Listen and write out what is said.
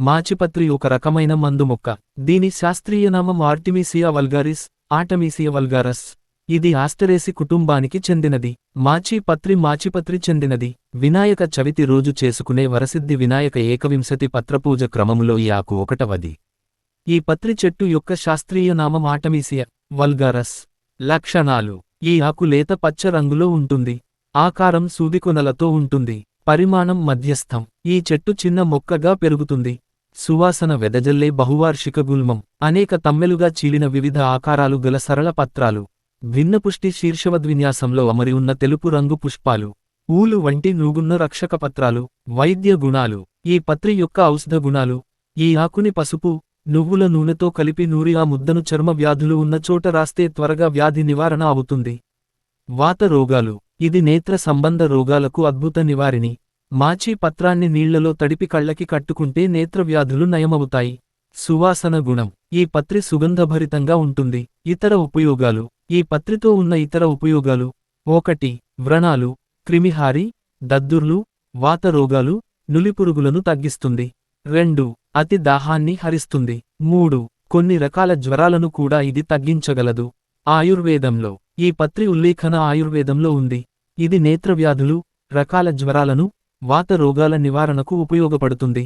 మాచిపత్రి ఒక రకమైన మందు మొక్క. దీని శాస్త్రీయ నామం ఆర్టిమీసియా వల్గారిస్ ఆటమీసియా వల్గారస్. ఇది ఆస్టరేసి కుటుంబానికి చెందినది. మాచిపత్రి మాచిపత్రి చెందినది. వినాయక చవితి రోజు చేసుకునే వరసిద్ధి వినాయక ఏకవింశతి పత్రపూజ క్రమములో ఈ ఆకు ఒకటవది. ఈ పత్రి చెట్టు యొక్క శాస్త్రీయ నామం ఆటమీసియా వల్గారస్. లక్షణాలు. ఈ ఆకు లేత పచ్చ రంగులో ఉంటుంది. ఆకారం సూదికొనలతో ఉంటుంది. పరిమాణం మధ్యస్థం. ఈ చెట్టు చిన్న మొక్కగా పెరుగుతుంది. సువాసన వెదజల్లే బహువార్షిక గుల్మం అనేక తమ్మెలుగా చీలిన వివిధ ఆకారాలు గల సరళ పత్రాలు. భిన్నపుష్టి శీర్షవద్విన్యాసంలో అమరి ఉన్న తెలుపు రంగు పుష్పాలు. ఊలు వంటి నూగున్న రక్షక పత్రాలు వైద్య గుణాలు ఈ పత్రి యొక్క ఔషధ గుణాలు ఈ ఆకుని పసుపు నువ్వుల నూనెతో కలిపి నూరి ఆ ముద్దను చర్మ వ్యాధులు ఉన్న చోట రాస్తే త్వరగా వ్యాధి నివారణ అవుతుంది. వాత రోగాలు ఇది నేత్ర సంబంధ రోగాలకు అద్భుత నివారిణి. మాచి పత్రాన్ని నీళ్ళలో తడిపి కళ్ళకి కట్టుకుంటే నేత్రవ్యాధులు నయమవుతాయి. సువాసన గుణం. ఈ పత్రి సుగంధభరితంగా ఉంటుంది. ఇతర ఉపయోగాలు. ఈ పత్రితో ఉన్న ఇతర ఉపయోగాలు. ఒకటి వ్రణాలు. క్రిమిహారి దద్దుర్లు వాతరోగాలు నులిపురుగులను తగ్గిస్తుంది. రెండు అతి దాహాన్ని హరిస్తుంది. మూడు కొన్ని రకాల జ్వరాలను కూడా ఇది తగ్గించగలదు. ఆయుర్వేదంలో. ఈ పత్రి ఉల్లేఖన ఆయుర్వేదంలో ఉంది. ఇది నేత్రవ్యాధులు రకాల జ్వరాలను వాత రోగాల నివారణకు ఉపయోగపడుతుంది.